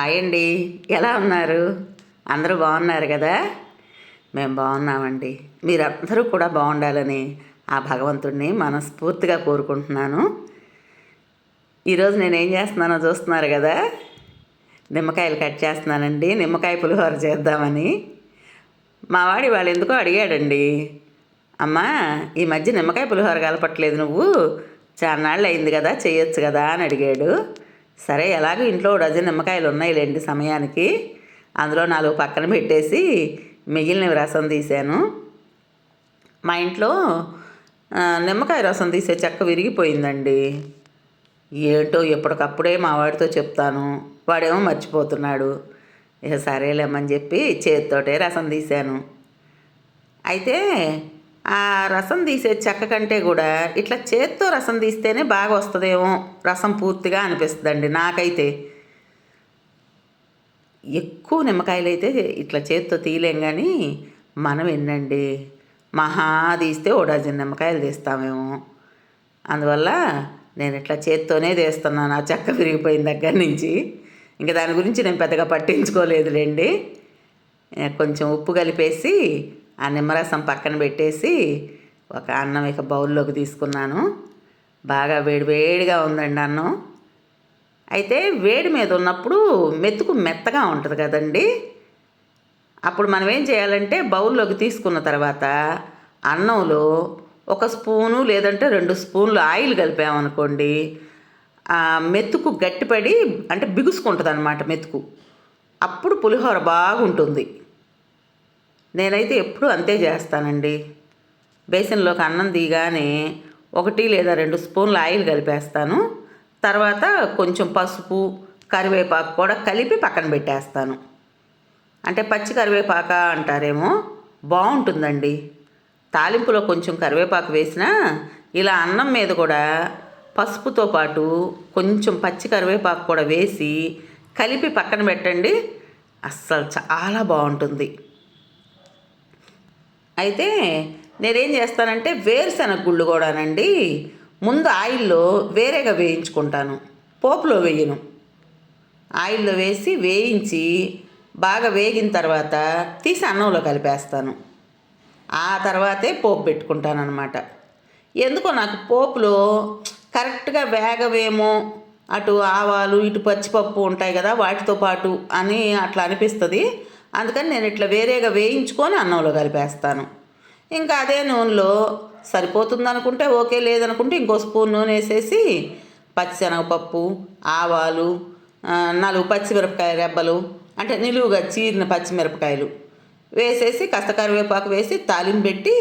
Hi అండి. ఎలా ఉన్నారు? అందరూ బాగున్నారు కదా? మేము బాగున్నామండి. మీరందరూ కూడా బాగుండాలని ఆ భగవంతుడిని మనస్ఫూర్తిగా కోరుకుంటున్నాను. ఈరోజు నేను ఏం చేస్తున్నానో చూస్తున్నారు కదా? నిమ్మకాయలు కట్ చేస్తున్నానండి. నిమ్మకాయ పులిహోర చేద్దామని. మా వాడి వాళ్ళు ఎందుకో అడిగాడండి. అమ్మా ఈ మధ్య నిమ్మకాయ పులిహోర కలపట్లేదు నువ్వు. చాన్నాళ్ళు అయింది కదా చేయొచ్చు కదా అని అడిగాడు. సరే ఎలాగో ఇంట్లో డజన్ నిమ్మకాయలు ఉన్నాయిలేండి సమయానికి. అందులో నాలుగు పక్కన పెట్టేసి మిగిలిన రసం తీశాను మా ఇంట్లో నిమ్మకాయ రసం తీసే చెక్క విరిగిపోయిందండి. ఏంటో ఎప్పటికప్పుడే మా వాడితో చెప్తాను. వాడేమో మర్చిపోతున్నాడు. ఇక సరేలేమని చెప్పి చేతితోటే రసం తీశాను అయితే ఆ రసం తీసే చెక్క కంటే కూడా ఇట్లా చేత్తో రసం తీస్తేనే బాగా వస్తుందేమో. రసం పూర్తిగా అనిపిస్తుందండి నాకైతే. ఎక్కువ నిమ్మకాయలు అయితే ఇట్లా చేత్తో తీయలేం కానీ మనం ఎన్నండి? మహా తీస్తే ఓ డజన్ నిమ్మకాయలు తీస్తామేమో. అందువల్ల నేను ఇట్లా చేత్తోనే తీస్తున్నాను. ఆ చెక్క విరిగిపోయిన దగ్గర నుంచి. ఇంకా దాని గురించి నేను పెద్దగా పట్టించుకోలేదులేండి. కొంచెం ఉప్పు కలిపేసి ఆ నిమ్మరసం పక్కన పెట్టేసి ఒక అన్నం ఇక బౌల్లోకి తీసుకున్నాను. బాగా వేడివేడిగా ఉందండి అన్నం. అయితే వేడి మీద ఉన్నప్పుడు మెతుకు మెత్తగా ఉంటుంది కదండి. అప్పుడు మనం ఏం చేయాలంటే బౌల్లోకి తీసుకున్న తర్వాత అన్నంలో ఒక స్పూను లేదంటే రెండు స్పూన్లు ఆయిల్ కలిపామనుకోండి మెతుకు గట్టిపడి అంటే బిగుసుకుంటుంది అనమాట మెతుకు. అప్పుడు పులిహోర బాగుంటుంది. నేనైతే ఎప్పుడూ అంతే చేస్తానండి. బేసిన్లోకి అన్నం తీయగానే ఒకటి లేదా రెండు స్పూన్ల ఆయిల్ కలిపేస్తాను. తర్వాత కొంచెం పసుపు కరివేపాకు కూడా కలిపి పక్కన పెట్టేస్తాను. అంటే పచ్చి కరివేపాక అంటారేమో? బాగుంటుందండి. తాలింపులో కొంచెం కరివేపాకు వేసినా ఇలా అన్నం మీద కూడా పసుపుతో పాటు కొంచెం పచ్చి కరివేపాకు కూడా వేసి కలిపి పక్కన పెట్టండి. అస్సలు చాలా బాగుంటుంది. అయితే నేనేం చేస్తానంటే వేరుశనగ గుళ్ళు కూడానండి ముందు ఆయిల్లో వేరేగా వేయించుకుంటాను. పోపులో వేయను. ఆయిల్లో వేసి వేయించి బాగా వేగిన తర్వాత తీసి అన్నంలో కలిపేస్తాను. ఆ తర్వాతే పోపు పెట్టుకుంటాను అనమాట ఎందుకో నాకు పోపులో కరెక్ట్గా వేగవేమో అటు ఆవాలు ఇటు పచ్చిపప్పు ఉంటాయి కదా వాటితో పాటు అని అట్లా అనిపిస్తుంది. అందుకని నేను ఇట్లా వేరేగా వేయించుకొని అన్నంలో కలిపేస్తాను. ఇంకా అదే నూనెలో సరిపోతుంది అనుకుంటే ఓకే లేదనుకుంటే ఇంకో స్పూన్ నూనె వేసేసి పచ్చిశనగపప్పు ఆవాలు నలుగు నాలుగు పచ్చిమిరపకాయ రెబ్బలు అంటే నిలువుగా చీరిన పచ్చిమిరపకాయలు వేసేసి కాస్త కరివేపాకు వేసి తాలింపు పెట్టి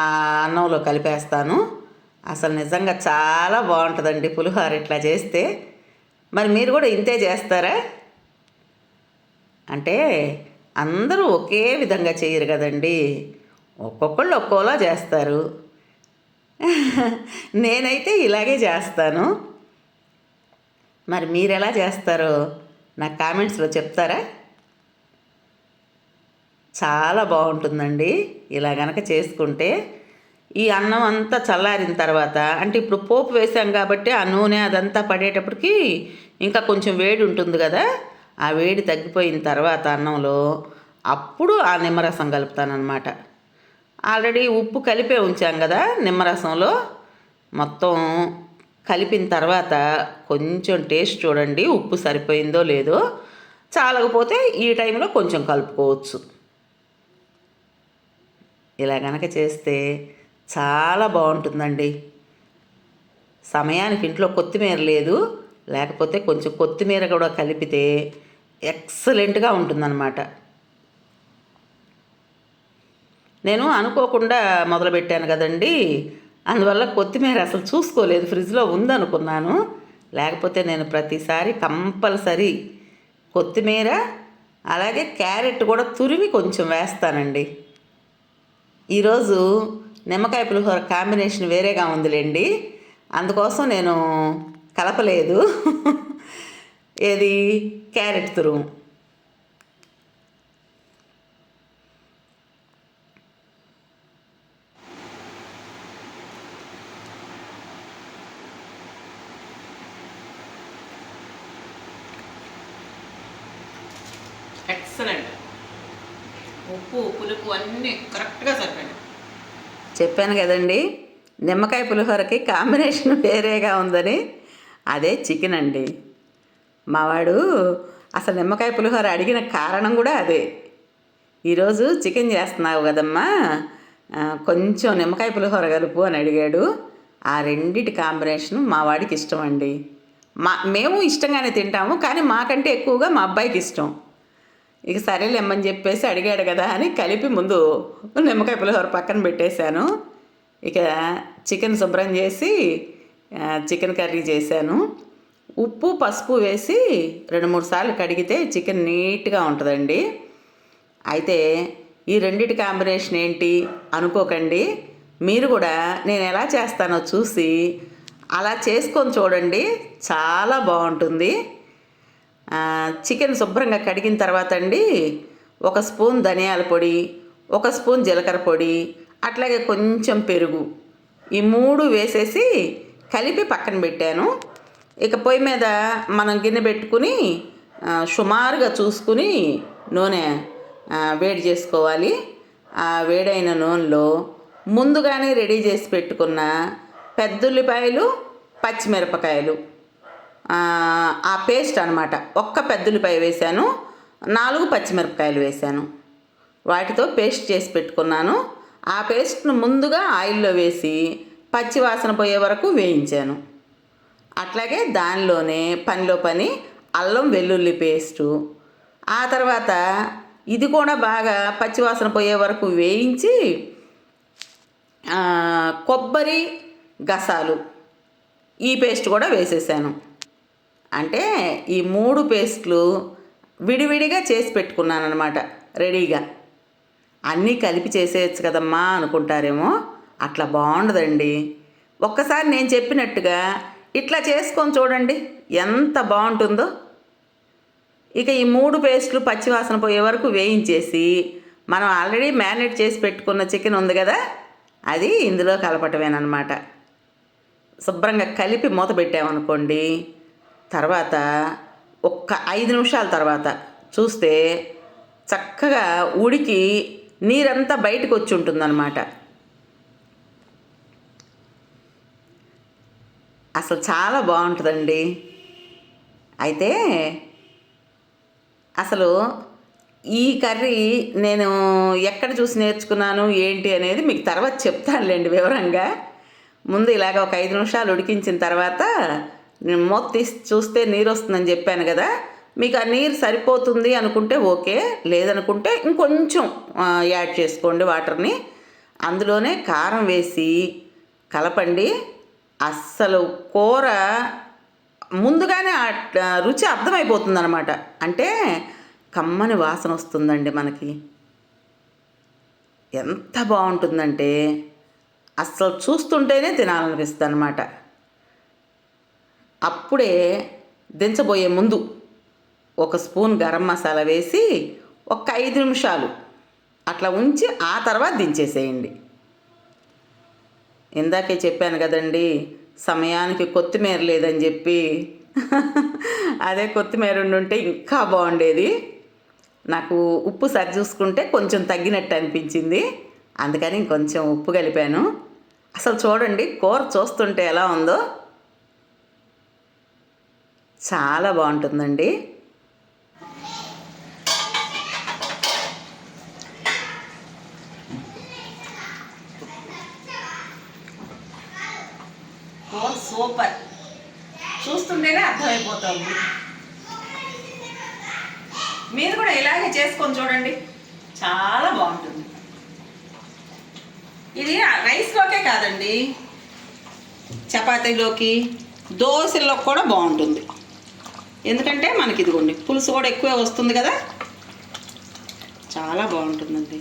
ఆ అన్నంలో కలిపేస్తాను. అసలు నిజంగా చాలా బాగుంటుందండి పులిహోర ఇట్లా చేస్తే. మరి మీరు కూడా ఇంతే చేస్తారా? అంటే అందరూ ఒకే విధంగా చేయరు కదండి. ఒక్కొక్కళ్ళు ఒక్కోలా చేస్తారు. నేనైతే ఇలాగే చేస్తాను. మరి మీరు ఎలా చేస్తారో నాకు కామెంట్స్లో చెప్తారా? చాలా బాగుంటుందండి. ఇలా గనక చేసుకుంటే ఈ అన్నం అంతా చల్లారిన తర్వాత అంటే ఇప్పుడు పోపు వేసాం కాబట్టి ఆ నూనె అదంతా పడేటప్పటికి ఇంకా కొంచెం వేడి ఉంటుంది కదా. ఆ వేడి తగ్గిపోయిన తర్వాత అన్నంలో అప్పుడు ఆ నిమ్మరసం కలుపుతానమాట ఆల్రెడీ ఉప్పు కలిపే ఉంచాం కదా నిమ్మరసంలో. మొత్తం కలిపిన తర్వాత కొంచెం టేస్ట్ చూడండి ఉప్పు సరిపోయిందో లేదో. చాలకపోతే ఈ టైంలో కొంచెం కలుపుకోవచ్చు. ఇలా గనక చేస్తే చాలా బాగుంటుందండి. సమయానికి ఇంట్లో కొత్తిమీర లేదు లేకపోతే కొంచెం కొత్తిమీర కూడా కలిపితే ఎక్సలెంట్గా ఉంటుందన్నమాట. నేను అనుకోకుండా మొదలుపెట్టాను కదండి. అందువల్ల కొత్తిమీర అసలు చూసుకోలేదు. ఫ్రిడ్జ్లో ఉందనుకున్నాను. లేకపోతే నేను ప్రతిసారి కంపల్సరీ కొత్తిమీర అలాగే క్యారెట్ కూడా తురిమి కొంచెం వేస్తానండి. ఈరోజు నిమ్మకాయ పులిహోర కాంబినేషన్ వేరేగా ఉందిలేండి. అందుకోసం నేను కలపలేదు. ఏది? క్యారెట్ తురుము. ఎక్సలెంట్. ఉప్పు పులుపు అన్నీ కరెక్ట్గా చెప్పాను కదండి నిమ్మకాయ పులిహోరకి కాంబినేషన్ వేరేగా ఉందని అదే చికెన్ అండి. మావాడు అసలు నిమ్మకాయ పులిహోర అడిగిన కారణం కూడా అదే. ఈరోజు చికెన్ చేస్తున్నావు కదమ్మా. కొంచెం నిమ్మకాయ పులిహోర కలుపు అని అడిగాడు. ఆ రెండిటి కాంబినేషన్ మా వాడికి ఇష్టం అండి. మా మేము ఇష్టంగానే తింటాము కానీ మాకంటే ఎక్కువగా మా అబ్బాయికి ఇష్టం. ఇక సరేలేమ్మని చెప్పేసి అడిగాడు కదా అని కలిపి ముందు నిమ్మకాయ పులిహోర పక్కన పెట్టేశాను. ఇక చికెన్ శుభ్రం చేసి చికెన్ కర్రీ చేశాను. ఉప్పు పసుపు వేసి రెండు మూడు సార్లు కడిగితే చికెన్ నీట్గా ఉంటుందండి. అయితే ఈ రెండిటి కాంబినేషన్ ఏంటి అనుకోకండి. మీరు కూడా నేను ఎలా చేస్తానో చూసి అలా చేసుకొని చూడండి. చాలా బాగుంటుంది. చికెన్ శుభ్రంగా కడిగిన తర్వాత అండి ఒక స్పూన్ ధనియాల పొడి ఒక స్పూన్ జీలకర్ర పొడి అట్లాగే కొంచెం పెరుగు. ఈ మూడు వేసేసి కలిపి పక్కన పెట్టాను. ఇక పొయ్యి మీద మనం గిన్నె పెట్టుకుని సుమారుగా చూసుకుని నూనె వేడి చేసుకోవాలి. ఆ వేడైన నూనెలో ముందుగానే రెడీ చేసి పెట్టుకున్న పెద్దుల్లిపాయలు పచ్చిమిరపకాయలు. ఆ, పేస్ట్ అనమాట ఒక్క పెద్దుల్లిపాయ వేశాను నాలుగు పచ్చిమిరపకాయలు వేశాను. వాటితో పేస్ట్ చేసి పెట్టుకున్నాను. ఆ పేస్ట్ను ముందుగా ఆయిల్లో వేసి పచ్చి వాసన పోయే వరకు వేయించాను. అట్లాగే దానిలోనే పనిలో పని అల్లం వెల్లుల్లి పేస్టు. ఆ తర్వాత ఇది కూడా బాగా పచ్చివాసన పోయే వరకు వేయించి కొబ్బరి గసాలు ఈ పేస్ట్ కూడా వేసేసాను. అంటే ఈ మూడు పేస్ట్లు విడివిడిగా చేసి పెట్టుకున్నాను అనమాట రెడీగా. అన్నీ కలిపి చేసేయచ్చు కదమ్మా అనుకుంటారేమో అట్లా బాగుండదండి. ఒక్కసారి నేను చెప్పినట్టుగా ఇట్లా చేసుకొని చూడండి ఎంత బాగుంటుందో. ఇక ఈ మూడు పేస్ట్లు పచ్చివాసన పోయే వరకు వేయించేసి మనం ఆల్రెడీ మ్యారినేట్ చేసి పెట్టుకున్న చికెన్ ఉంది కదా అది ఇందులో కలపటమేనమాట శుభ్రంగా కలిపి మూత పెట్టామనుకోండి తర్వాత ఒక్క ఐదు నిమిషాల తర్వాత చూస్తే చక్కగా ఉడికి నీరంతా బయటకు వచ్చి ఉంటుందన్నమాట అసలు చాలా బాగుంటుందండి. అయితే అసలు ఈ కర్రీ నేను ఎక్కడ చూసి నేర్చుకున్నాను ఏంటి అనేది మీకు తర్వాత చెప్తానులేండి వివరంగా. ముందు ఇలాగ ఒక ఐదు నిమిషాలు ఉడికించిన తర్వాత నేను మూత తీసి చూస్తే నీరు వస్తుందని చెప్పాను కదా. మీకు ఆ నీరు సరిపోతుంది అనుకుంటే ఓకే లేదనుకుంటే ఇంకొంచెం యాడ్ చేసుకోండి వాటర్ని. అందులోనే కారం వేసి కలపండి. అస్సలు కూర ముందుగానే రుచి అర్థమైపోతుందనమాట అంటే కమ్మని వాసన వస్తుందండి మనకి. ఎంత బాగుంటుందంటే అస్సలు చూస్తుంటేనే తినాలనిపిస్తుంది అనమాట అప్పుడే దించబోయే ముందు ఒక స్పూన్ గరం మసాలా వేసి ఒక ఐదు నిమిషాలు అట్లా ఉంచి ఆ తర్వాత దించేసేయండి. ఇందాకే చెప్పాను కదండి సమయానికి కొత్తిమీర లేదని చెప్పి. అదే కొత్తిమీర ఉండుంటే ఇంకా బాగుండేది. నాకు ఉప్పు సరి చూసుకుంటే కొంచెం తగ్గినట్టు అనిపించింది. అందుకని ఇంకొంచెం ఉప్పు కలిపాను. అసలు చూడండి కూర చూస్తుంటే ఎలా ఉందో. చాలా బాగుంటుందండి కూర సూపర్. చూస్తుంటేనే అర్థమైపోతుంది మీరు కూడా ఇలాగే చేసుకొని చూడండి. చాలా బాగుంటుంది. ఇది రైస్లోకే కాదండి. చపాతీలోకి దోశల్లో కూడా బాగుంటుంది. ఎందుకంటే మనకి ఇదిగోండి పులుసు కూడా ఎక్కువే వస్తుంది కదా. చాలా బాగుంటుందండి.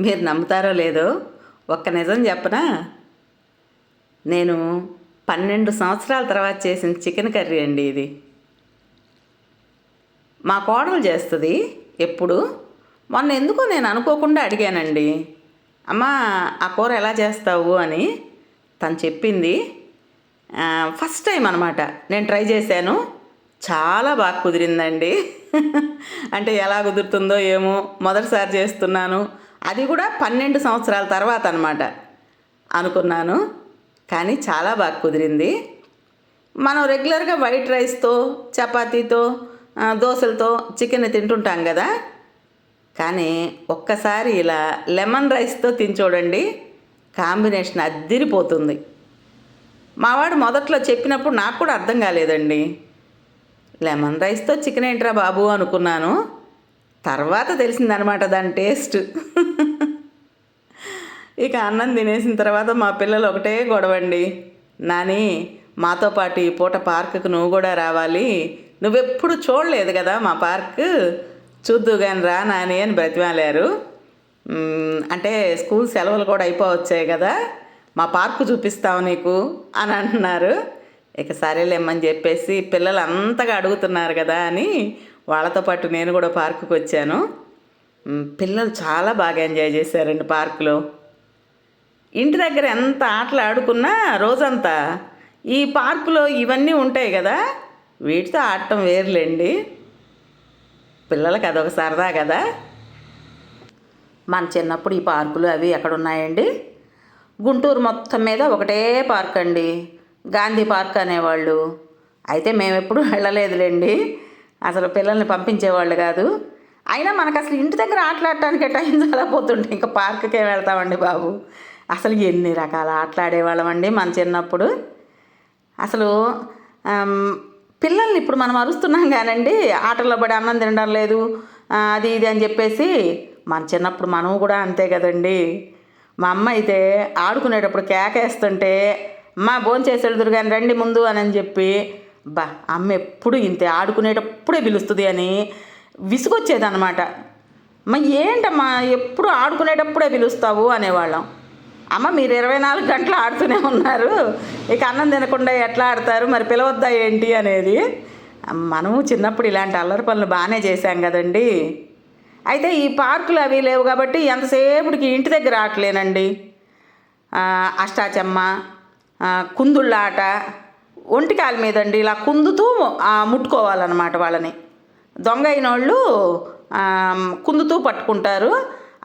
మీరు నమ్ముతారో లేదో ఒక్క నిజం చెప్పనా? నేను పన్నెండు సంవత్సరాల తర్వాత చేసిన చికెన్ కర్రీ అండి ఇది. మా కోడలు చేస్తుంది ఎప్పుడు. మొన్న ఎందుకో నేను అనుకోకుండా అడిగానండి. అమ్మా ఆ కూర ఎలా చేస్తావు అని తను చెప్పింది. ఫస్ట్ టైం అనమాట నేను ట్రై చేశాను. చాలా బాగా కుదిరిందండి. అంటే ఎలా కుదురుతుందో ఏమో మొదటిసారి చేస్తున్నాను. అది కూడా పన్నెండు సంవత్సరాల తర్వాత అనమాట అనుకున్నాను. కానీ చాలా బాగా కుదిరింది. మనం రెగ్యులర్గా వైట్ రైస్తో చపాతీతో దోశలతో చికెన్ తింటుంటాం కదా. కానీ ఒక్కసారి ఇలా లెమన్ రైస్తో తిని చూడండి కాంబినేషన్ అద్దిరిపోతుంది. మావాడు మొదట్లో చెప్పినప్పుడు నాకు కూడా అర్థం కాలేదండి. లెమన్ రైస్తో చికెన్ ఏంట్రా బాబు అనుకున్నాను. తర్వాత తెలిసిందనమాట దాని టేస్ట్. ఇక అన్నం తినేసిన తర్వాత మా పిల్లలు ఒకటే గొడవండి. నాని మాతో పాటు ఈ పూట పార్కుకు నువ్వు కూడా రావాలి. నువ్వెప్పుడు చూడలేదు కదా మా పార్క్. చూద్దు కానీ రా నాని అని బ్రతిమాలారు. అంటే స్కూల్ సెలవులు కూడా అయిపోవచ్చాయి కదా. మా పార్కు చూపిస్తావు నీకు అని అంటున్నారు. ఇక సరేలేమ్మని చెప్పేసి పిల్లలు అంతగా అడుగుతున్నారు కదా అని వాళ్ళతో పాటు నేను కూడా పార్కుకి వచ్చాను. పిల్లలు చాలా బాగా ఎంజాయ్ చేశారండి పార్కులో. ఇంటి దగ్గర ఎంత ఆటలు ఆడుకున్నా రోజంతా ఈ పార్కులో ఇవన్నీ ఉంటాయి కదా వీటితో ఆడటం వేరులేండి. పిల్లలకి అదొక సరదా కదా. మన చిన్నప్పుడు ఈ పార్కులు అవి ఎక్కడ ఉన్నాయండి గుంటూరు మొత్తం మీద ఒకటే పార్క్ అండి గాంధీ పార్క్ అనేవాళ్ళు. అయితే మేము ఎప్పుడు వెళ్ళలేదులేండి. అసలు పిల్లల్ని పంపించేవాళ్ళు కాదు. అయినా మనకు అసలు ఇంటి దగ్గర ఆటలాడటానికే టైం చాలాపోతుంటే ఇంకా పార్కుకే వెళ్తామండి బాబు. అసలు ఎన్ని రకాల ఆటలాడేవాళ్ళమండి మన చిన్నప్పుడు. అసలు పిల్లల్ని ఇప్పుడు మనం అరుస్తున్నాం కానండి ఆటల్లో పడి అన్నం తినడం లేదు అది ఇది అని చెప్పేసి మన చిన్నప్పుడు మనం కూడా అంతే కదండి. మా అమ్మ అయితే ఆడుకునేటప్పుడు కేకేస్తుంటే అమ్మ వెళ్తురు కానీ రండి ముందు అని అని చెప్పి బా అమ్మ ఎప్పుడు ఇంతే ఆడుకునేటప్పుడే పిలుస్తుంది అని విసుగొచ్చేదనమాట మా ఏంటమ్మా ఎప్పుడు ఆడుకునేటప్పుడే పిలుస్తావు అనేవాళ్ళం. అమ్మ మీరు ఇరవై నాలుగు గంటలు ఆడుతూనే ఉన్నారు. ఇక అన్నం తినకుండా ఎట్లా ఆడతారు? మరి పిలవద్దా ఏంటి అనేది. మనము చిన్నప్పుడు ఇలాంటి అల్లరి పనులు బాగానే చేశాం కదండి. అయితే ఈ పార్కులు అవి లేవు కాబట్టి ఎంతసేపుడికి ఇంటి దగ్గర ఆటలేనండి. అష్టాచమ్మ కుందుళ్ళ ఆట ఒంటికాల మీదండి ఇలా కుందుతూ ముట్టుకోవాలన్నమాట వాళ్ళని. దొంగ అయిన వాళ్ళు కుందుతూ పట్టుకుంటారు.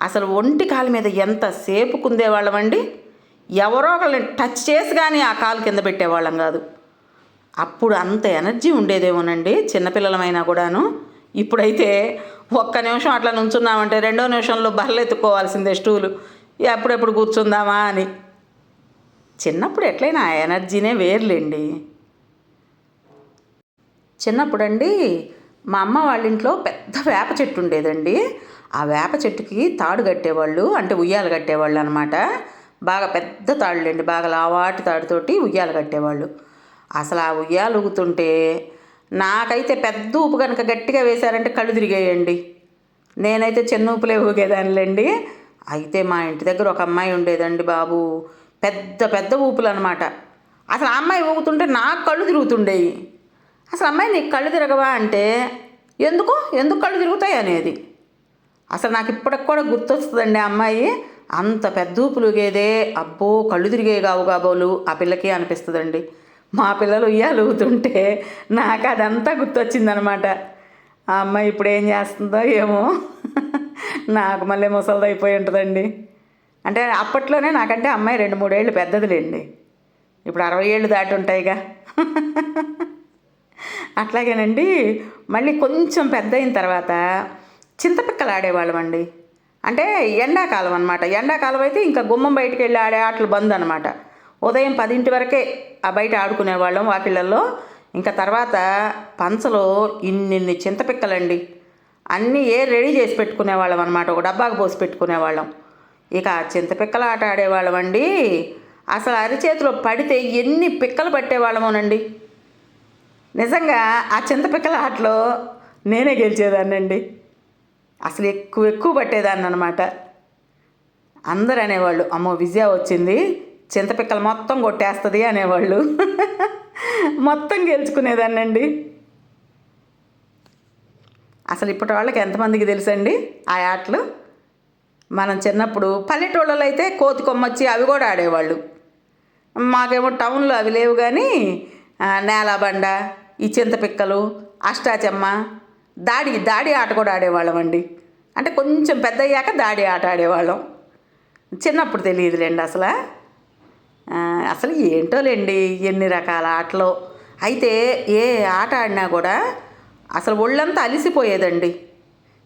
అసలు ఒంటి కాలు మీద ఎంతసేపు కుందేవాళ్ళమండి? ఎవరో ఒకళ్ళని టచ్ చేసి కానీ ఆ కాలు కింద పెట్టేవాళ్ళం కాదు. అప్పుడు అంత ఎనర్జీ ఉండేదేమోనండి చిన్నపిల్లలమైనా కూడాను. ఇప్పుడైతే ఒక్క నిమిషం అట్లా నుంచున్నామంటే రెండో నిమిషంలో బర్రెలు ఎత్తుకోవాల్సిందే స్టూలు ఎప్పుడెప్పుడు కూర్చుందామా అని. చిన్నప్పుడు ఎట్లయినా ఆ ఎనర్జీనే వేర్లేండి. చిన్నప్పుడండి మా అమ్మ వాళ్ళ ఇంట్లో పెద్ద వేప చెట్టు ఉండేదండి. ఆ వేప చెట్టుకి తాడు కట్టేవాళ్ళు అంటే ఉయ్యాలు కట్టేవాళ్ళు అనమాట బాగా పెద్ద తాడులేండి బాగా లావాటి తాడుతోటి ఉయ్యాలు కట్టేవాళ్ళు. అసలు ఆ ఉయ్యాలు ఊగుతుంటే నాకైతే పెద్ద ఊపు కనుక గట్టిగా వేశారంటే కళ్ళు తిరిగేయండి. నేనైతే చిన్న ఊపులే ఊగేదానిలేండి. అయితే మా ఇంటి దగ్గర ఒక అమ్మాయి ఉండేదండి బాబు. పెద్ద పెద్ద ఊపులు అనమాట అసలు ఆ అమ్మాయి ఊగుతుంటే నాకు కళ్ళు తిరుగుతుండేవి అసలు అమ్మాయి నీకు కళ్ళు తిరగవా అంటే ఎందుకు? ఎందుకు కళ్ళు తిరుగుతాయి అనేది. అసలు నాకు ఇప్పటికి కూడా గుర్తొస్తుందండి అమ్మాయి. అంత పెద్ద ఊపులుగేదే అబ్బో కళ్ళు తిరిగే కావు కాబోలు ఆ పిల్లకి అనిపిస్తుందండి. మా పిల్లలు ఉయ్యాలు ఊగుతుంటే నాకు అదంతా గుర్తొచ్చిందనమాట. ఆ అమ్మాయి ఇప్పుడు ఏం చేస్తుందో ఏమో. నాకు మళ్ళీ ముసలిది అయిపోయి ఉంటుందండి. అంటే అప్పట్లోనే నాకంటే అమ్మాయి రెండు మూడేళ్ళు పెద్దదిలేండి. ఇప్పుడు అరవై ఏళ్ళు దాటి ఉంటాయిగా. అట్లాగేనండి మళ్ళీ కొంచెం పెద్ద అయిన తర్వాత చింతపిక్కలు ఆడేవాళ్ళం అండి అంటే ఎండాకాలం అనమాట ఎండాకాలం అయితే ఇంకా గుమ్మం బయటికి వెళ్ళి ఆడే ఆటలు బంద్ అనమాట ఉదయం పదింటి వరకే ఆ బయట ఆడుకునేవాళ్ళం వాకిళ్ళల్లో ఇంకా తర్వాత పంచలో ఇన్నిన్ని చింతపిక్కలండి. అన్నీ ఏ రెడీ చేసి పెట్టుకునేవాళ్ళం అనమాట ఒక డబ్బాకు పోసి పెట్టుకునేవాళ్ళం. ఇక చింతపిక్కలు చింతపిక్కల ఆట ఆడేవాళ్ళం అండి అసలు అరిచేతిలో పడితే ఎన్ని పిక్కలు పట్టేవాళ్ళమోనండి. నిజంగా ఆ చింతపిక్కల ఆటలో నేనే గెలిచేదాన్నండి. అసలు ఎక్కువ ఎక్కువ పట్టేదాన్ని అనమాట అందరు అనేవాళ్ళు అమ్మో విజయ వచ్చింది చింతపిక్కలు మొత్తం కొట్టేస్తుంది అనేవాళ్ళు. మొత్తం గెలుచుకునేదాన్నండి. అసలు ఇప్పటి వాళ్ళకి ఎంతమందికి తెలుసండి ఆ ఆటలు? మనం చిన్నప్పుడు పల్లెటూళ్ళలో అయితే కోతి కొమ్మచ్చి అవి కూడా ఆడేవాళ్ళు. మాకేమో టౌన్లో అవి లేవు కానీ నేలబండ ఈ చింతపిక్కలు అష్టాచెమ్మ దాడి దాడి ఆట కూడా ఆడేవాళ్ళం అండి. అంటే కొంచెం పెద్ద అయ్యాక దాడి ఆట ఆడేవాళ్ళం. చిన్నప్పుడు తెలియదులేండి అసలు. అసలు ఏంటోలేండి ఎన్ని రకాల ఆటలు. అయితే ఏ ఆట ఆడినా కూడా అసలు ఒళ్ళంతా అలిసిపోయేదండి.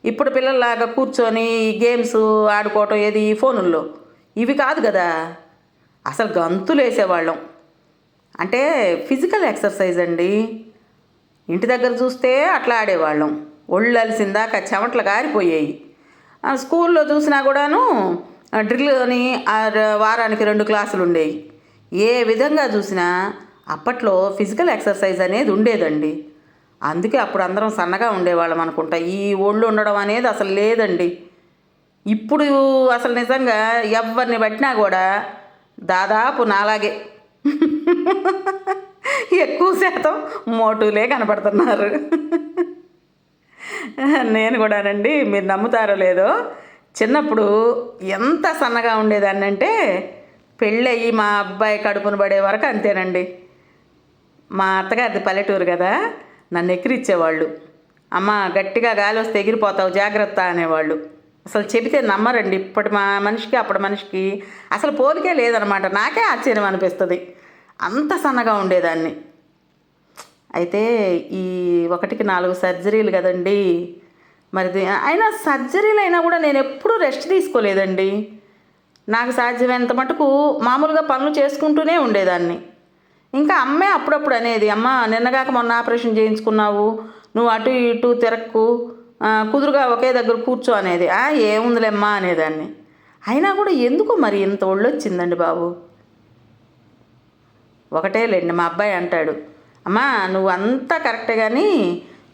ఇప్పుడు పిల్లల్లాగా కూర్చొని గేమ్స్ ఆడుకోవటం ఏది ఈ ఫోనుల్లో. ఇవి కాదు కదా. అసలు గంతులు వేసేవాళ్ళం అంటే ఫిజికల్ ఎక్సర్సైజ్ అండి. ఇంటి దగ్గర చూస్తే అట్లా ఆడేవాళ్ళం. ఒళ్ళు అలిసిందాక చెమటలు కారిపోయాయి స్కూల్లో చూసినా కూడాను డ్రిల్ అని వారానికి రెండు క్లాసులు ఉండేవి ఏ విధంగా చూసినా అప్పట్లో ఫిజికల్ ఎక్సర్సైజ్ అనేది ఉండేదండి. అందుకే అప్పుడు అందరం సన్నగా ఉండేవాళ్ళం అనుకుంటా. ఈ ఒళ్ళు ఉండడం అనేది అసలు లేదండి. ఇప్పుడు అసలు నిజంగా ఎవరిని పట్టినా కూడా దాదాపు నాలాగే. ఎక్కువ శాతం మోటులే కనపడుతున్నారు. నేను కూడానండి మీరు నమ్ముతారో లేదో చిన్నప్పుడు ఎంత సన్నగా ఉండేదాన్ని అంటే పెళ్ళయి మా అబ్బాయి కడుపున పడే వరకు అంతేనండి. మా అత్తగారిది పల్లెటూరు కదా నన్ను ఎక్కిరిచ్చేవాళ్ళు. అమ్మ గట్టిగా గాలి వస్తే ఎగిరిపోతావు జాగ్రత్త అనేవాళ్ళు. అసలు చెబితే నమ్మరండి ఇప్పటి మా మనిషికి అప్పటి మనిషికి అసలు పోలికే లేదనమాట. నాకే ఆశ్చర్యం అనిపిస్తుంది. అంత సన్నగా ఉండేదాన్ని. అయితే ఈ ఒకటికి నాలుగు సర్జరీలు కదండి. మరి అయినా సర్జరీలు అయినా కూడా నేను ఎప్పుడూ రెస్ట్ తీసుకోలేదండి. నాకు సాధ్యమైనంత మటుకు మామూలుగా పనులు చేసుకుంటూనే ఉండేదాన్ని. ఇంకా అమ్మే అప్పుడప్పుడు అనేది అమ్మ నిన్నగాక మొన్న ఆపరేషన్ చేయించుకున్నావు నువ్వు అటు ఇటు తిరక్కు కుదురుగా ఒకే దగ్గర కూర్చో అనేది. ఏముందిలేమ్మా అనేదాన్ని. అయినా కూడా ఎందుకో మరి ఇంత ఒళ్ళొచ్చిందండి బాబు. ఒకటే లేండి మా అబ్బాయి అంటాడు. అమ్మా నువ్వు అంతా కరెక్టే కానీ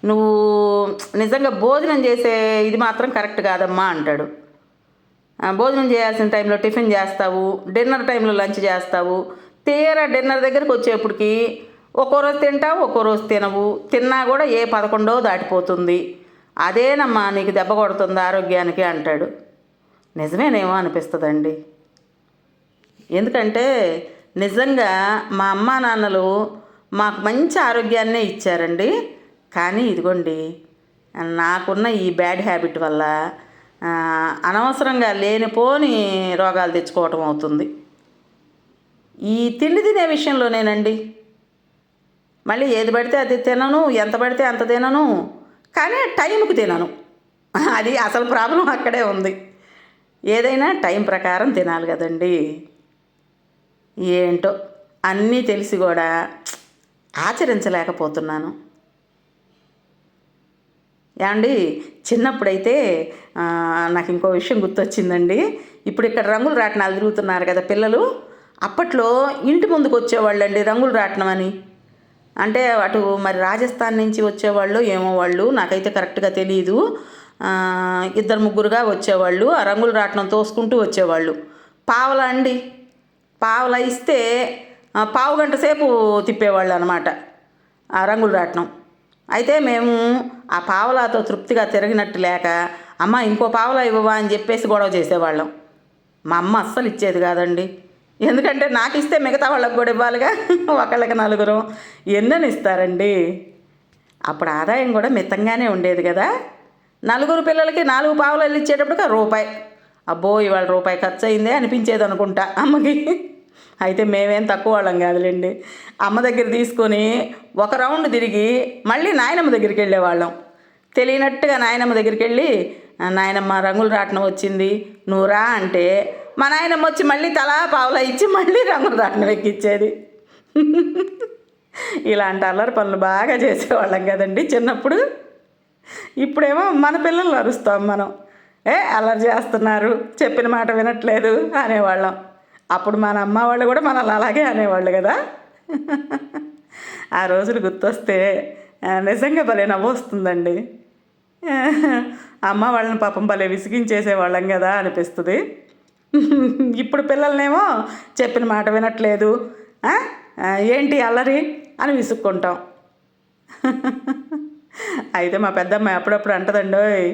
నువ్వు నిజంగా భోజనం చేసే ఇది మాత్రం కరెక్ట్ కాదమ్మా అంటాడు. భోజనం చేయాల్సిన టైంలో టిఫిన్ చేస్తావు డిన్నర్ టైంలో లంచ్ చేస్తావు తీరా డిన్నర్ దగ్గరికి వచ్చేప్పటికి ఒక్కో రోజు తింటావు ఒక్కో రోజు తినవు తిన్నా కూడా ఏ పదకొండో దాటిపోతుంది. అదేనమ్మా నీకు దెబ్బ కొడుతుంది ఆరోగ్యానికి అంటాడు. నిజమేనేమో అనిపిస్తుందండి. ఎందుకంటే నిజంగా మా అమ్మా నాన్నలు మాకు మంచి ఆరోగ్యాన్నే ఇచ్చారండి. కానీ ఇదిగోండి నాకున్న ఈ బ్యాడ్ హ్యాబిట్ వల్ల అనవసరంగా లేనిపోని రోగాలు తెచ్చుకోవటం అవుతుంది. ఈ తిండి తినే విషయంలోనేనండి. మళ్ళీ ఏది పడితే అది తినను ఎంత పడితే అంత తినను కానీ టైంకి తినను. అది అసలు ప్రాబ్లం అక్కడే ఉంది. ఏదైనా టైం ప్రకారం తినాలి కదండీ. ఏంటో అన్నీ తెలిసి కూడా ఆచరించలేకపోతున్నాను. ఏమండి చిన్నప్పుడైతే నాకు ఇంకో విషయం గుర్తొచ్చిందండి. ఇప్పుడు ఇక్కడ రంగులు రాట్నాలు తిరుగుతున్నారు కదా పిల్లలు అప్పట్లో ఇంటి ముందుకు వచ్చేవాళ్ళండి రంగులు రాట్నం అని. అంటే అటు మరి రాజస్థాన్ నుంచి వచ్చేవాళ్ళు ఏమో వాళ్ళు నాకైతే కరెక్ట్గా తెలియదు ఇద్దరు ముగ్గురుగా వచ్చేవాళ్ళు ఆ రంగులు రాట్నం తోసుకుంటూ వచ్చేవాళ్ళు. పావలా అండి? పావలా ఇస్తే పావు గంట సేపు తిప్పేవాళ్ళు అనమాట ఆ రంగులు రాట్నం. అయితే మేము ఆ పావలాతో తృప్తిగా తిరిగినట్టు లేక అమ్మ ఇంకో పావలా ఇవ్వవా అని చెప్పేసి గొడవ చేసేవాళ్ళం. మా అమ్మ అస్సలు ఇచ్చేది కాదండి. ఎందుకంటే నాకు ఇస్తే మిగతా వాళ్ళకి కూడా ఇవ్వాలిగా. ఒకళ్ళకి నలుగురు. ఎన్నని ఇస్తారండి? అప్పుడు ఆదాయం కూడా మితంగానే ఉండేది కదా. నలుగురు పిల్లలకి నాలుగు పావులు ఇచ్చేటప్పటికి రూపాయి. అబ్బో ఇవాళ రూపాయి ఖర్చు అయిందే అనిపించేది అనుకుంటా అమ్మకి. అయితే మేమేం తక్కువ వాళ్ళం కాదులేండి. అమ్మ దగ్గర తీసుకొని ఒక రౌండ్ తిరిగి మళ్ళీ నాయనమ్మ దగ్గరికి వెళ్ళేవాళ్ళం. తెలియనట్టుగా నాయనమ్మ దగ్గరికి వెళ్ళి నాయనమ్మ రంగులు రాట్నం వచ్చింది నూరా అంటే మా నాయనమ్మ వచ్చి మళ్ళీ తలా పావులా ఇచ్చి మళ్ళీ రంగులు రాట్నం ఎక్కిచ్చేది. ఇలాంటి అల్లరి పనులు బాగా చేసేవాళ్ళం కదండి చిన్నప్పుడు. ఇప్పుడేమో మన పిల్లల్ని అరుస్తాం మనం. ఏ అల్లరి చేస్తున్నారు చెప్పిన మాట వినట్లేదు అనేవాళ్ళం. అప్పుడు మన అమ్మ వాళ్ళు కూడా మనల్ని అలాగే అనేవాళ్ళు కదా? ఆ రోజులు గుర్తొస్తే నిజంగా భలే నవ్వు వస్తుందండి. అమ్మ వాళ్ళని పాపం భలే విసిగించేసేవాళ్ళం కదా అనిపిస్తుంది. ఇప్పుడు పిల్లల్నేమో చెప్పిన మాట వినట్లేదు ఏంటి అల్లరి అని విసుక్కుంటాం. అయితే మా పెద్దమ్మాయి అప్పుడప్పుడు అంటదండోయ్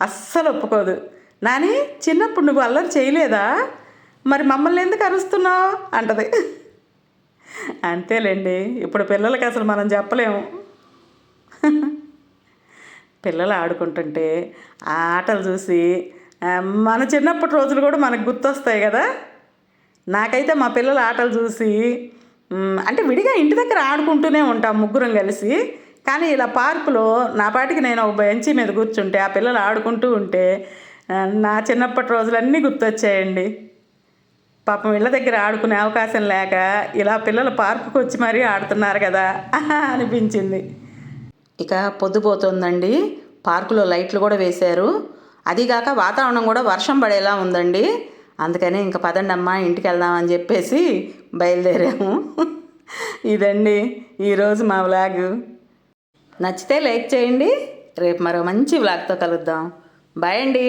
అస్సలు ఒప్పుకోదు. నాని చిన్నప్పుడు నువ్వు అల్లరి చేయలేదా? మరి మమ్మల్ని ఎందుకు అరుస్తున్నావు? అంటది. అంతేలేండి ఇప్పుడు పిల్లలకి అసలు మనం చెప్పలేము. పిల్లలు ఆడుకుంటుంటే ఆ ఆటలు చూసి మన చిన్నప్పటి రోజులు కూడా మనకు గుర్తొస్తాయి కదా. నాకైతే మా పిల్లల ఆటలు చూసి అంటే విడిగా ఇంటి దగ్గర ఆడుకుంటూనే ఉంటాం ముగ్గురం కలిసి. కానీ ఇలా పార్కులో నా పాటికి నేను ఒక బెంచి మీద కూర్చుంటే ఆ పిల్లలు ఆడుకుంటూ ఉంటే నా చిన్నప్పటి రోజులన్నీ గుర్తొచ్చాయండి. పాపం ఇళ్ళ దగ్గర ఆడుకునే అవకాశం లేక ఇలా పిల్లలు పార్కుకు వచ్చి మరీ ఆడుతున్నారు కదా అనిపించింది. ఇక పొద్దుపోతుందండి. పార్కులో లైట్లు కూడా వేశారు. అదిగాక వాతావరణం కూడా వర్షం పడేలా ఉందండి. అందుకని ఇంక పదండి అమ్మా ఇంటికి వెళ్దామని చెప్పేసి బయలుదేరాము. ఇదండి ఈరోజు మా వ్లాగ్. నచ్చితే లైక్ చేయండి. రేపు మరో మంచి వ్లాగ్తో కలుద్దాం. బాయ్ అండి.